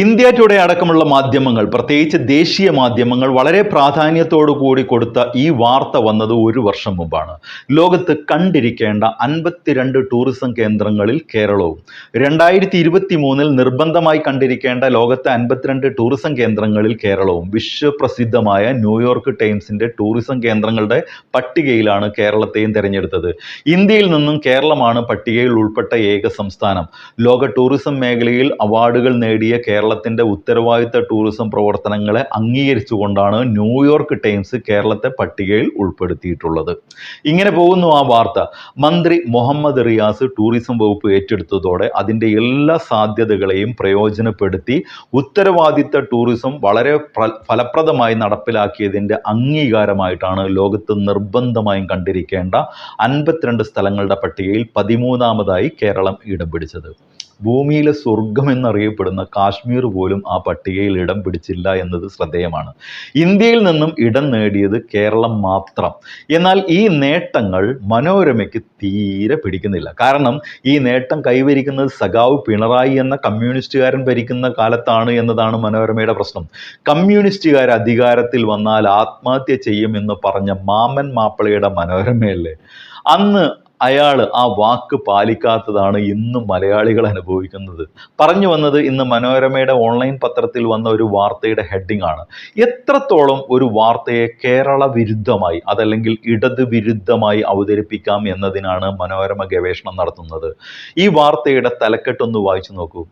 India today അടക്കമുള്ള മാധ്യമങ്ങൾ പ്രത്യേകിച്ച് ദേശീയ മാധ്യമങ്ങൾ വളരെ പ്രാധാന്യത്തോടു കൂടി കൊടുത്ത ഈ വാർത്ത വന്നത് ഒരു വർഷം മുമ്പാണ്. ലോകത്ത് കണ്ടിരിക്കേണ്ട അൻപത്തിരണ്ട് ടൂറിസം കേന്ദ്രങ്ങളിൽ കേരളവും. രണ്ടായിരത്തി ഇരുപത്തി മൂന്നിൽ നിർബന്ധമായി കണ്ടിരിക്കേണ്ട ലോകത്തെ അൻപത്തിരണ്ട് ടൂറിസം കേന്ദ്രങ്ങളിൽ കേരളവും. വിശ്വപ്രസിദ്ധമായ ന്യൂയോർക്ക് ടൈംസിന്റെ ടൂറിസം കേന്ദ്രങ്ങളുടെ പട്ടികയിലാണ് കേരളത്തെയും തിരഞ്ഞെടുത്തത്. ഇന്ത്യയിൽ നിന്നും കേരളമാണ് പട്ടികയിൽ ഉൾപ്പെട്ട ഏക സംസ്ഥാനം. ലോക ടൂറിസം മേഖലയിൽ അവാർഡുകൾ നേടിയ കേരളത്തിന്റെ ഉത്തരവാദിത്ത ടൂറിസം പ്രവർത്തനങ്ങളെ അംഗീകരിച്ചുകൊണ്ടാണ് ന്യൂയോർക്ക് ടൈംസ് കേരളത്തെ പട്ടികയിൽ ഉൾപ്പെടുത്തിയിട്ടുള്ളത്. ഇങ്ങനെ പോകുന്നു ആ വാർത്ത. മന്ത്രി മുഹമ്മദ് റിയാസ് ടൂറിസം വകുപ്പ് ഏറ്റെടുത്തതോടെ അതിന്റെ എല്ലാ സാധ്യതകളെയും പ്രയോജനപ്പെടുത്തി ഉത്തരവാദിത്ത ടൂറിസം വളരെ ഫലപ്രദമായി നടപ്പിലാക്കിയതിന്റെ അംഗീകാരമായിട്ടാണ് ലോകത്ത് നിർബന്ധമായും കണ്ടിരിക്കേണ്ട അൻപത്തിരണ്ട് സ്ഥലങ്ങളുടെ പട്ടികയിൽ പതിമൂന്നാമതായി കേരളം ഇടം പിടിച്ചത്. ഭൂമിയിലെ സ്വർഗം എന്നറിയപ്പെടുന്ന കാശ്മീർ പോലും ആ പട്ടികയിൽ ഇടം പിടിച്ചില്ല എന്നത് ശ്രദ്ധേയമാണ്. ഇന്ത്യയിൽ നിന്നും ഇടം നേടിയത് കേരളം മാത്രം. എന്നാൽ ഈ നേട്ടങ്ങൾ മനോരമയ്ക്ക് തീരെ പിടിക്കുന്നില്ല. കാരണം ഈ നേട്ടം കൈവരിക്കുന്നത് സഖാവ് പിണറായി എന്ന കമ്മ്യൂണിസ്റ്റുകാരൻ ഭരിക്കുന്ന കാലത്താണ് എന്നതാണ് മനോരമയുടെ പ്രശ്നം. കമ്മ്യൂണിസ്റ്റുകാർ അധികാരത്തിൽ വന്നാൽ ആത്മഹത്യ ചെയ്യുമെന്ന് പറഞ്ഞ മാമൻ മാപ്പിളയുടെ മനോരമയല്ലേ? അന്ന് അയാൾ ആ വാക്ക് പാലിക്കാത്തതാണ് ഇന്നും മലയാളികൾ അനുഭവിക്കുന്നത്. പറഞ്ഞു വന്നത് ഇന്ന് മനോരമയുടെ ഓൺലൈൻ പത്രത്തിൽ വന്ന ഒരു വാർത്തയുടെ ഹെഡിംഗ് ആണ്. എത്രത്തോളം ഒരു വാർത്തയെ കേരള വിരുദ്ധമായി അതല്ലെങ്കിൽ ഇടത് വിരുദ്ധമായി അവതരിപ്പിക്കാം എന്നതിനാണ് മനോരമ ഗവേഷണം നടത്തുന്നത്. ഈ വാർത്തയുടെ തലക്കെട്ടൊന്ന് വായിച്ചു നോക്കൂ.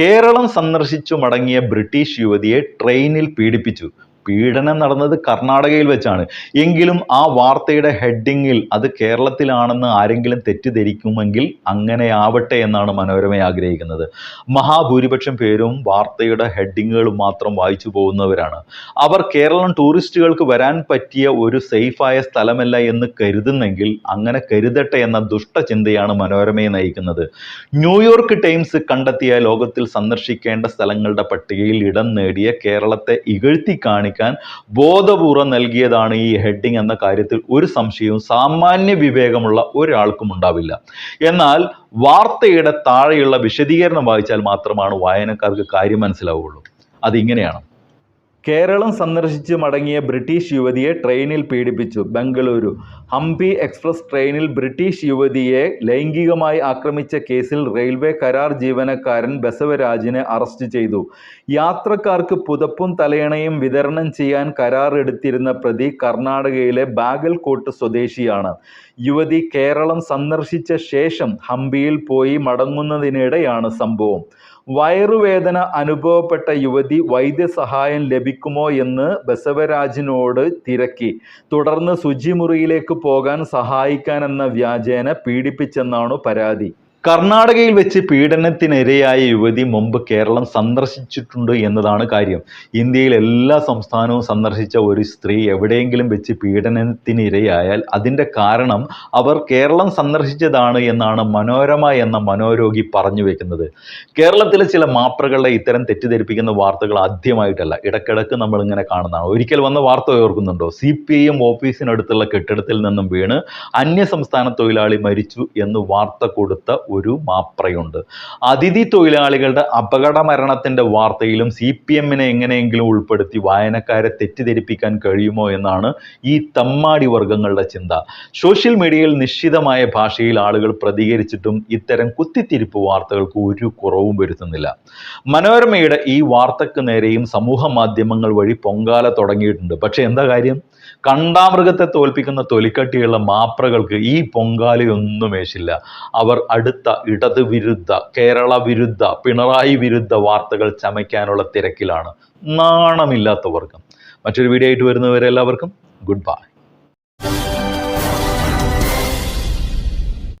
കേരളം സന്ദർശിച്ചു മടങ്ങിയ ബ്രിട്ടീഷ് യുവതിയെ ട്രെയിനിൽ പീഡിപ്പിച്ചു. പീഡനം നടന്നത് കർണാടകയിൽ വെച്ചാണ്. എങ്കിലും ആ വാർത്തയുടെ ഹെഡിങ്ങിൽ അത് കേരളത്തിലാണെന്ന് ആരെങ്കിലും തെറ്റിദ്ധരിക്കുമെങ്കിൽ അങ്ങനെ ആവട്ടെ എന്നാണ് മനോരമ ആഗ്രഹിക്കുന്നത്. മഹാഭൂരിപക്ഷം പേരും വാർത്തയുടെ ഹെഡിങ്ങുകൾ മാത്രം വായിച്ചു പോകുന്നവരാണ്. അവർ കേരളം ടൂറിസ്റ്റുകൾക്ക് വരാൻ പറ്റിയ ഒരു സേഫായ സ്ഥലമല്ല എന്ന് കരുതുന്നെങ്കിൽ അങ്ങനെ കരുതട്ടെ എന്ന ദുഷ്ടചിന്തയാണ് മനോരമയെ നയിക്കുന്നത്. ന്യൂയോർക്ക് ടൈംസ് കണ്ടെത്തിയ ലോകത്തിൽ സന്ദർശിക്കേണ്ട സ്ഥലങ്ങളുടെ പട്ടികയിൽ ഇടം നേടിയ കേരളത്തെ ഇകഴ്ത്തി കാണിക്കാൻ ബോധപൂർവം നൽകിയതാണ് ഈ ഹെഡിങ് എന്ന കാര്യത്തിൽ ഒരു സംശയവും സാമാന്യ വിവേകമുള്ള ഒരാൾക്കും ഉണ്ടാവില്ല. എന്നാൽ വാർത്തയുടെ താഴെയുള്ള വിശദീകരണം വായിച്ചാൽ മാത്രമാണ് വായനക്കാർക്ക് കാര്യം മനസ്സിലാവുകയുള്ളൂ അതിങ്ങനെയാണ്. കേരളം സന്ദർശിച്ച് മടങ്ങിയ ബ്രിട്ടീഷ് യുവതിയെ ട്രെയിനിൽ പീഡിപ്പിച്ചു. ബംഗളൂരു. ഹംപി എക്സ്പ്രസ് ട്രെയിനിൽ ബ്രിട്ടീഷ് യുവതിയെ ലൈംഗികമായി ആക്രമിച്ച കേസിൽ റെയിൽവേ കരാർ ജീവനക്കാരൻ ബസവരാജിനെ അറസ്റ്റ് ചെയ്തു. യാത്രക്കാർക്ക് പുതപ്പും തലയണയും വിതരണം ചെയ്യാൻ കരാറെടുത്തിരുന്ന പ്രതി കർണാടകയിലെ ബാഗൽകോട്ട് സ്വദേശിയാണ്. യുവതി കേരളം സന്ദർശിച്ച ശേഷം ഹംപിയിൽ പോയി മടങ്ങുന്നതിനിടെയാണ് സംഭവം. വയറുവേദന അനുഭവപ്പെട്ട യുവതി വൈദ്യസഹായം ലഭിക്കുമോ എന്ന് ബസവരാജിനോട് തിരക്കി. തുടർന്ന് ശുചിമുറിയിലേക്ക് പോകാൻ സഹായിക്കാനെന്ന വ്യാജേന പീഡിപ്പിച്ചെന്നാണ് പരാതി. കർണാടകയിൽ വെച്ച് പീഡനത്തിനിരയായ യുവതി മുമ്പ് കേരളം സന്ദർശിച്ചിട്ടുണ്ട് എന്നതാണ് കാര്യം. ഇന്ത്യയിൽ എല്ലാ സംസ്ഥാനവും സന്ദർശിച്ച ഒരു സ്ത്രീ എവിടെയെങ്കിലും വെച്ച് പീഡനത്തിനിരയായാൽ അതിന്റെ കാരണം അവർ കേരളം സന്ദർശിച്ചതാണ് എന്നാണ് മനോരമ എന്ന മനോരോഗി പറഞ്ഞു വെക്കുന്നത്. കേരളത്തിലെ ചില മാപ്രകളുടെ ഇത്തരം തെറ്റിദ്ധരിപ്പിക്കുന്ന വാർത്തകൾ ആദ്യമായിട്ടല്ല. ഇടക്കിടക്ക് നമ്മൾ ഇങ്ങനെ കാണുന്നതാണ്. ഒരിക്കൽ വന്ന വാർത്ത ഓർക്കുന്നുണ്ടോ? സി പി ഐ എം ഓഫീസിനടുത്തുള്ള കെട്ടിടത്തിൽ നിന്നും വീണ് അന്യ സംസ്ഥാന തൊഴിലാളി മരിച്ചു എന്ന് വാർത്ത കൊടുത്ത ഒരു മാപ്രയുണ്ട്. അതിഥി തൊഴിലാളികളുടെ അപകട മരണത്തിന്റെ വാർത്തയിലും സി പി എമ്മിനെ എങ്ങനെയെങ്കിലും ഉൾപ്പെടുത്തി വായനക്കാരെ തെറ്റിദ്ധരിപ്പിക്കാൻ കഴിയുമോ എന്നാണ് ഈ തമ്മാടി വർഗങ്ങളുടെ ചിന്ത. സോഷ്യൽ മീഡിയയിൽ നിശ്ചിതമായ ഭാഷയിൽ ആളുകൾ പ്രതികരിച്ചിട്ടും ഇത്തരം കുത്തിത്തിരിപ്പ് വാർത്തകൾക്ക് ഒരു കുറവും വരുത്തുന്നില്ല. മനോരമയുടെ ഈ വാർത്തക്ക് നേരെയും സമൂഹ മാധ്യമങ്ങൾ വഴി പൊങ്കാല തുടങ്ങിയിട്ടുണ്ട്. പക്ഷെ എന്താ കാര്യം? കണ്ടാമൃഗത്തെ തോൽപ്പിക്കുന്ന തൊലിക്കട്ടിയുള്ള മാപ്രകൾക്ക് ഈ പൊങ്കാലയൊന്നും വേശില്ല അവർ അടുത്ത ഇടത് വിരുദ്ധ കേരള വിരുദ്ധ പിണറായി വിരുദ്ധ വാർത്തകൾ ചമയ്ക്കാനുള്ള തിരക്കിലാണ് നാണമില്ലാത്തവർക്കും മറ്റൊരു വീഡിയോ ആയിട്ട് വരുന്നവരെല്ലാവർക്കും ഗുഡ് ബൈ.